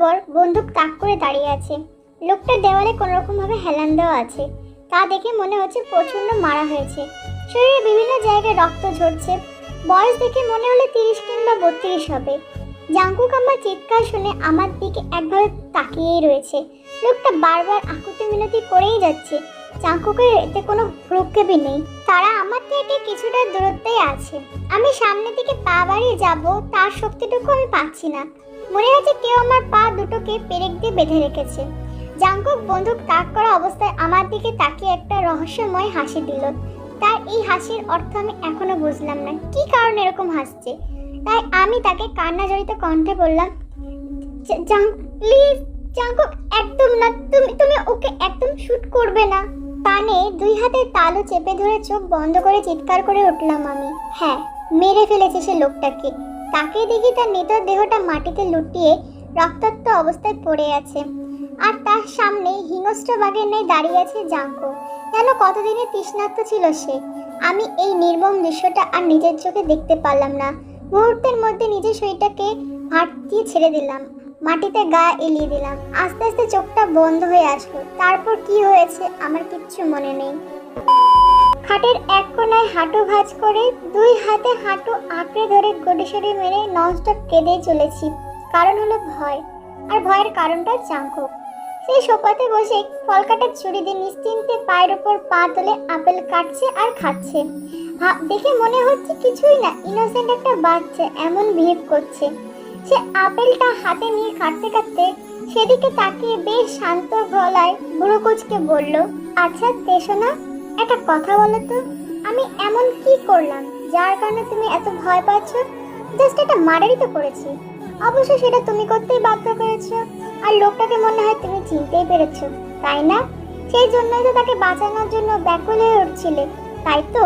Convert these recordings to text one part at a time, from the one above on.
বরাবর বন্দুক তাক করে দাঁড়িয়ে আছে। লোকটার দেওয়ালে কোনো রকমভাবে হেলান দেওয়া আছে। তা দেখে মনে হচ্ছে প্রচণ্ড মারা হয়েছে। শরীরে বিভিন্ন জায়গায় রক্ত ঝরছে। বয়স দেখে মনে হলে তিরিশ কিংবা বত্রিশ হবে। জাঙ্কুক আমার চিৎকার শুনে আমার দিকে একভাবে তাকিয়েই রয়েছে। লোকটা বারবার আকুতি মিনতি করেই যাচ্ছে। জাঙ্কুকের এতে কোনো ভ্রুক্ষেপই নেই। তারা আমার থেকে কিছুটা দূরত্বেই আছে। আমি সামনের দিকে পা বাড়িয়ে যাব, তার শক্তিটুকু আমি পাচ্ছি না। মনে হচ্ছে কেউ আমার পা দুটোকে পেরেক দিয়ে বেঁধে রেখেছে? জাঙ্কুক বন্দুক তাক করা অবস্থায় আমার দিকে তাকিয়ে একটা রহস্যময় হাসি দিল। তার এই হাসির অর্থ আমি এখনও বুঝলাম না। কি কারণে এরকম হাসছে? তাই আমি তাকে কান্না জড়িত কণ্ঠে বললাম প্লিজ একদম না, তুমি তুমি ওকে একদম শুট করবে না। কানে দুই হাতের তালু চেপে ধরে চোখ বন্ধ করে চিৎকার করে উঠলাম আমি। হ্যাঁ মেরে ফেলেছে সে লোকটাকে। তাকে দেখি তার নিতর দেহটা মাটিতে লুটিয়ে রক্তাক্ত অবস্থায় পড়ে আছে। আর তার সামনে হিংস্র বাঘের নেই দাঁড়িয়ে আছে জাঙ্কো। যেন কতদিনের তৃষ্ণার্ত ছিল সে। আমি এই নির্মম দৃশ্যটা আর নিজের চোখে দেখতে পারলাম না। মুহূর্তের মধ্যে নিজের শরীরটাকে হাট দিয়ে ছেড়ে দিলাম। মাটিতে গা এলিয়ে দিলাম। আস্তে আস্তে চোখটা বন্ধ হয়ে আসলো। তারপর কি হয়েছে আমার কিচ্ছু মনে নেই। খাটের এক কোনায় হাঁটু ভাঁজ করে দুই হাতে হাঁটু আঁকড়ে ধরে গড়িসড়ি মেরে ননস্টপ কেঁদেই চলেছি। কারণ হলো ভয়। আর ভয়ের কারণটা চাঙ্কুক সেই সোফাতে বসে ফল কাটার ছুরি দিয়ে নিশ্চিন্তে পায়ের ওপর পা তুলে আপেল কাটছে আর খাচ্ছে। দেখে মনে হচ্ছে কিছুই না ইনোসেন্ট একটা বাচ্চা এমন বিহেভ করছে। সে আপেলটা হাতে নিয়ে কাটতে কাটতে সেদিকে তাকিয়ে বেশ শান্ত গলায় বুড়ো কোচকে বলল আচ্ছা তেসোনা একটা কথা বলো তো। আমি এমন কি করলাম যার কারণে তুমি এত ভয় পাচ্ছ? জাস্ট একটা মারারই তো করেছি। অবশ্য সেটা তুমি করতেই বাধ্য করেছ। আর লোকটাকে মনে হয় তুমি চিনতেই পেরেছ, তাই না? সেই জন্যই তো তাকে বাঁচানোর জন্য ব্যাকুল হয়ে উঠছিলে, তাই তো?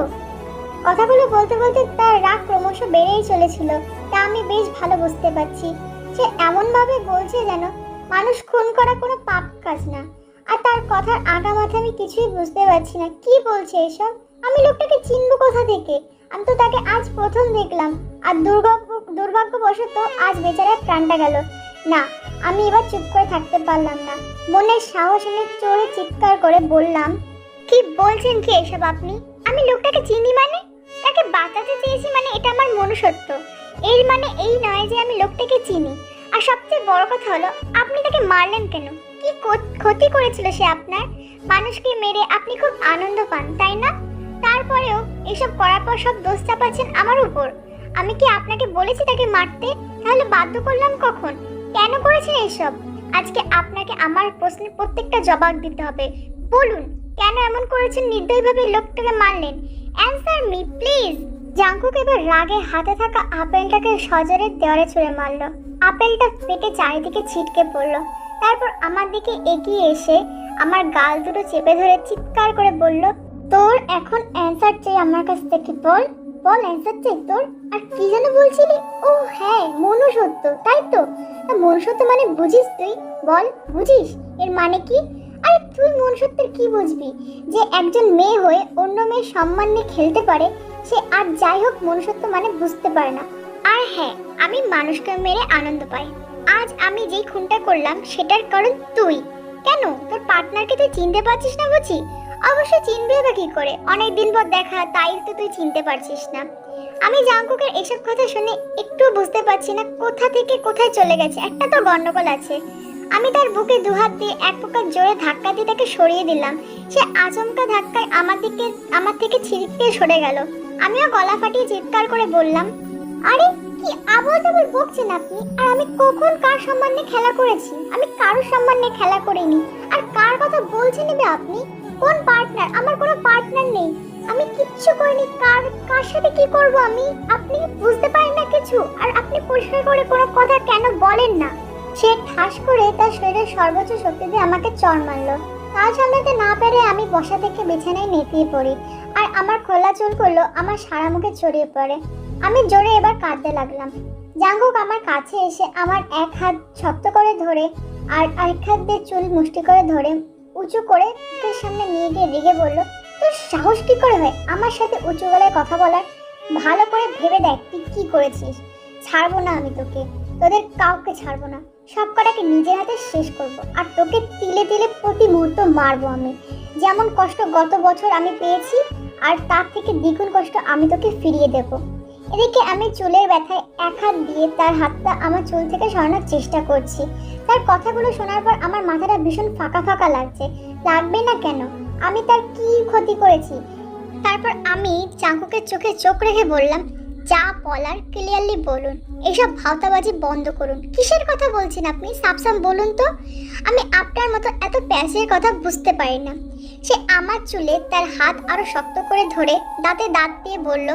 কথাগুলো বলতে বলতে তার রাগ ক্রমশ বেড়েই চলেছিল। তা আমি বেশ ভালো বুঝতে পারছি। সে এমনভাবে বলছে যেন মানুষ খুন করা কোনো পাপ কাজ না। আর তার কথার আগা মাথা আমি কিছুই বুঝতে পারছি না। কি বলছে এসব? আমি লোকটাকে চিনবো কোথা থেকে? আমি তো তাকে আজ প্রথম দেখলাম। আর দুর্ভাগ্য, দুর্ভাগ্যবশত আজ বেচারার প্রাণটা গেল। না, আমি এবার চুপ করে থাকতে পারলাম না। মনের সাহস এনে চড়ে চিৎকার করে বললাম, কি বলছেন কি এসব আপনি? আমি লোকটাকে চিনি মানে? তাকে বাঁচাতে চেয়েছি মানে এটা আমার মনুষ্যত্ব। এর মানে এই নয় যে আমি লোকটাকে চিনি। আর সবচেয়ে বড় কথা হলো, আপনি তাকে মারলেন কেন? কি ক্ষতি করেছিল সে আপনার? মানুষকে মেরে আপনি খুব আনন্দ পান, তাই না? তারপরেও এসব করার পর সব দোষ চাপাচ্ছেন আমার উপর। আমি কি আপনাকে বলেছি তাকে মারতে? তাহলে বাধ্য করলাম কখন? কেন করেছেন এসব? আজকে আপনাকে আমার প্রশ্নের প্রত্যেকটা জবাব দিতে হবে। বলুন, কেন এমন করেছেন? নির্দয়ভাবে লোকটাকে মারলেন। Answer me, please. জাঙ্কুক এবার রাগে হাতে থাকা আপেলটাকে সজরে দেওয়ালে ছুঁড়ে মারলো। আপেলটা ফেটে চারিদিকে ছিটকে পড়ল। তারপর আমার দিকে এগিয়ে এসে আমার গাল দুটো চেপে ধরে চিৎকার করে বলল, তোর এখন অ্যান্সার চাই আমার কাছ থেকে, বল বল অ্যান্সার চাই তোর। আর কি যেন বলছিলি? ও হ্যাঁ মনুষ্যত্ব, তাই তো মনুষ্যত্ব মানে বুঝিস তুই? বল, বুঝিস? এর মানে কি? আরে তুই মনুষ্যত্বের কি বুঝবি? যে একজন মেয়ে হয়ে অন্য মেয়ের সম্মান নিয়ে খেলতে পারে, সে আর যাই হোক মনুষ্যত্ব মানে বুঝতে পারে না। আর হ্যাঁ আমি মানুষকে মেরে আনন্দ পাই। আজ আমি যেই খুনটা করলাম, সেটার কারণ তুই। কেন? তোর পার্টনারকে তুই চিনতে পারছিস না বুঝি? অবশ্যই চিনবে বা কি করে? অনেক দিন পর দেখা, তাই তো তুই চিনতে পারছিস না। আমি জাঙ্কুকের এসব কথা শুনে একটু বুঝতে পারছি না কোথা থেকে কোথায় চলে গেছে। একটা তো গন্ডগোল আছে। আমি তার বুকে দুহাত দিয়ে এক প্রকার জোরে ধাক্কা দিয়ে তাকে সরিয়ে দিলাম। সে আচমকা ধাক্কায় আমার দিকে, আমার থেকে ছিটকে সরে গেল। আমিও গলা ফাটিয়ে চিৎকার করে বললাম, আরে কি আবল তাবল আপনি? আর আমি কখন কার সম্মান খেলা করেছি? আমি কারোর সম্মান খেলা করিনি। আর কার কথা বলছেন এবে আপনি? কোন পার্টনার আমার কোনো পার্টনার নেই। আমি কিচ্ছু করিনি। কার কার সাথে কি করব আমি? আপনি বুঝতে পারেন না কিছু। আর আপনি পরিষ্কার করে কোনো কথা কেন বলেন না? সে ঠাস করে তার শরীরের সর্বোচ্চ শক্তি দিয়ে আমাকে চর মারলো। তা সামলাতে না পেরে আমি বসা থেকে বিছানায় নেতিয়ে পড়ি। আর আমার খোলা চুলগুলো আমার সারা মুখে ছড়িয়ে পড়ে। আমি জোরে এবার কাঁদতে লাগলাম। জাঙ্গুক আমার কাছে এসে আমার এক হাত শক্ত করে ধরে আর আরেক হাত দিয়ে চুল মুষ্টি করে ধরে উঁচু করে মুখের সামনে নিয়ে গিয়ে রেগে বলল, তোর সাহস কি করে হয় আমার সাথে উঁচু গলায় কথা বলার? ভালো করে ভেবে দেখ তুই কি করেছিস। ছাড়বো না আমি তোকে। তোদের কাউকে ছাড়বো না। সব কটাকে নিজের হাতে শেষ করব আর তোকে তিলে তিলে প্রতি মুহূর্ত মারবো আমি। যেমন কষ্ট গত বছর আমি পেয়েছি আর তার থেকে দ্বিগুণ কষ্ট আমি তোকে ফিরিয়ে দেব। এদিকে আমি চুলের ব্যথায় এক হাত দিয়ে তার হাতটা আমার চুল থেকে সরানোর চেষ্টা করছি। তার কথাগুলো শোনার পর আমার মাথাটা ভীষণ ফাঁকা ফাঁকা লাগছে। লাগবে না কেন? আমি তার কি ক্ষতি করেছি? তারপর আমি চাঙ্কুকে চোখে চোখ রেখে বললাম, যা বলার ক্লিয়ারলি বলুন। এইসব ভাওতাবাজি বন্ধ করুন। কিসের কথা বলছেন আপনি? সাবসাম বলুন তো। আমি আপনার মতো এত প্যাসের কথা বুঝতে পারি না। সে আমার চুলে তার হাত আরও শক্ত করে ধরে দাঁতে দাঁত দিয়ে বলল,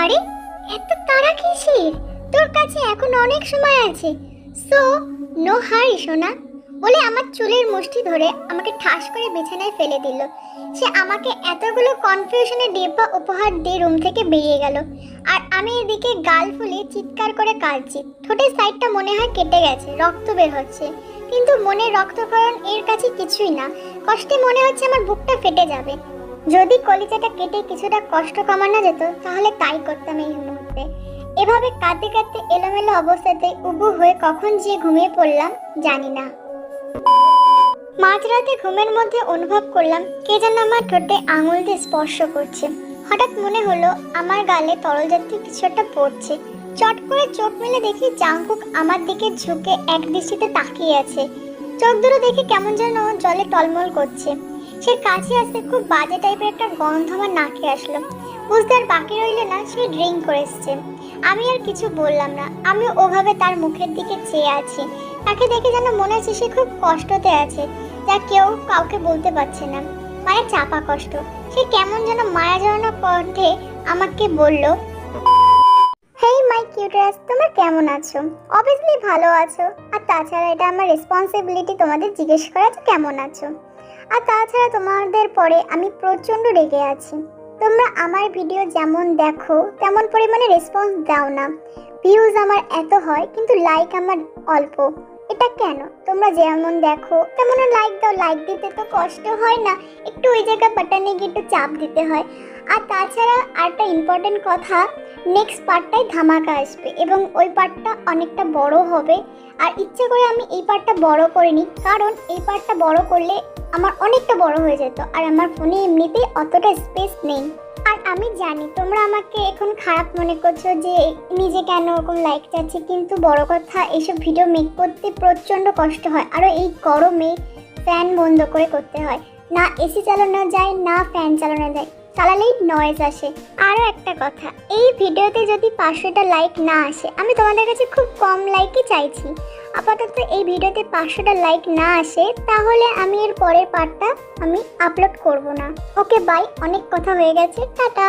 আরে এত তারা কিসের? তোর কাছে এখন অনেক সময় আছে। সো নো হারি সোনা। বলে আমার চুলের মুষ্টি ধরে আমাকে ঠাস করে বিছানায় ফেলে দিল। সে আমাকে এতগুলো কনফিউশনের ডিব্বা উপহার দিয়ে রুম থেকে বেরিয়ে গেল। আর আমি এদিকে গাল ফুলিয়ে চিৎকার করে কাঁদছি। ঠোঁটের সাইডটা মনে হয় কেটে গেছে, রক্ত বের হচ্ছে। কিন্তু মনে রক্তক্ষরণ এর কাছে কিছুই না। কষ্টে মনে হচ্ছে আমার বুকটা ফেটে যাবে। যদি কলিজাটা কেটে কিছুটা কষ্ট কমানো যেত, তাহলে তাই করতাম এই মুহূর্তে। এভাবে কাঁদতে কাঁদতে এলোমেলো অবস্থাতে উবু হয়ে কখন যে ঘুমিয়ে পড়লাম, জানি না। মাঝরাতে ঘুমের মধ্যে অনুভব করলাম, কে যেন আমার ঠোঁটে আঙুল দিয়ে স্পর্শ করছে। হঠাৎ মনে হলো, আমার গালে তরল জাতীয় কিছু একটা পড়ছে। চট করে চোখ মেলে দেখি জাংকুক আমার দিকে ঝুঁকে এক দৃষ্টিতে তাকিয়ে আছে। চোখ দুটো দেখে কেমন যেন জলে টলমল করছে। সে কাছে আসতে খুব বাজে টাইপের একটা গন্ধ আমার নাকে আসলো। বুঝতে আর বাকি রইল না, সে ড্রিঙ্ক করে এসছে। আমি আর কিছু বললাম না, আমি ওভাবে তার মুখের দিকে চেয়ে আছি। তাকে দেখে যেন মনে হচ্ছে সে খুব কষ্টতে আছে, যা কেউ কাউকে বলতে পারছে না। মানে চাপা কষ্ট। সে কেমন যেন মায়া জড়ানো কণ্ঠে আমাকে বলল, হেই মাই কিউটাস তোমরা কেমন আছো? অবভিয়াসলি ভালো আছো। আর তাছাড়া এটা আমার রেসপন্সিবিলিটি তোমাদের জিজ্ঞেস করা যে কেমন আছো? আর তাছাড়া তোমাদের পরে আমি প্রচণ্ড রেগে আছি। তোমরা আমার ভিডিও যেমন দেখো, তেমন পরিমাণে রেসপন্স দাও না। ভিউজ আমার এত হয়, কিন্তু লাইক আমার অল্প। এটা কেন? তোমরা যেমন দেখো তেমন লাইক দাও। লাইক দিতে তো কষ্ট হয় না। একটু ওই জায়গায় বাটনে গিয়ে একটু চাপ দিতে হয়। আর তাছাড়া আরেকটা ইম্পর্টেন্ট কথা নেক্সট পার্টটাই ধামাকা আসবে এবং ওই পার্টটা অনেকটা বড় হবে। আর ইচ্ছে করে আমি এই পার্টটা বড় করিনি, কারণ এই পার্টটা বড় করলে আমার অনেকটা বড় হয়ে যেত আর আমার ফোনে এমনিতেই অতটা স্পেস নেই। আর আমি জানি, তোমরা আমাকে এখন খারাপ মনে করছ যে নিজে কেন ওরকম লাইক চাচ্ছি, কিন্তু বড় কথা, এইসব ভিডিও মেক করতে প্রচণ্ড কষ্ট হয়। আরও এই গরমে ফ্যান বন্ধ করে করতে হয়। না এসি চালানো যায়, না ফ্যান চালানো যায়। চালালেই নয়েজ আসে। আরও একটা কথা, এই ভিডিওতে যদি পাঁচশোটা লাইক না আসে, আমি তোমাদের কাছে খুব কম লাইকই চাইছি। আপাতত এই ভিডিওতে পাঁচশোটা লাইক না আসে, তাহলে আমি এর পরের পার্টটা আমি আপলোড করব না। ওকে বাই অনেক কথা হয়ে গেছে, টাটা।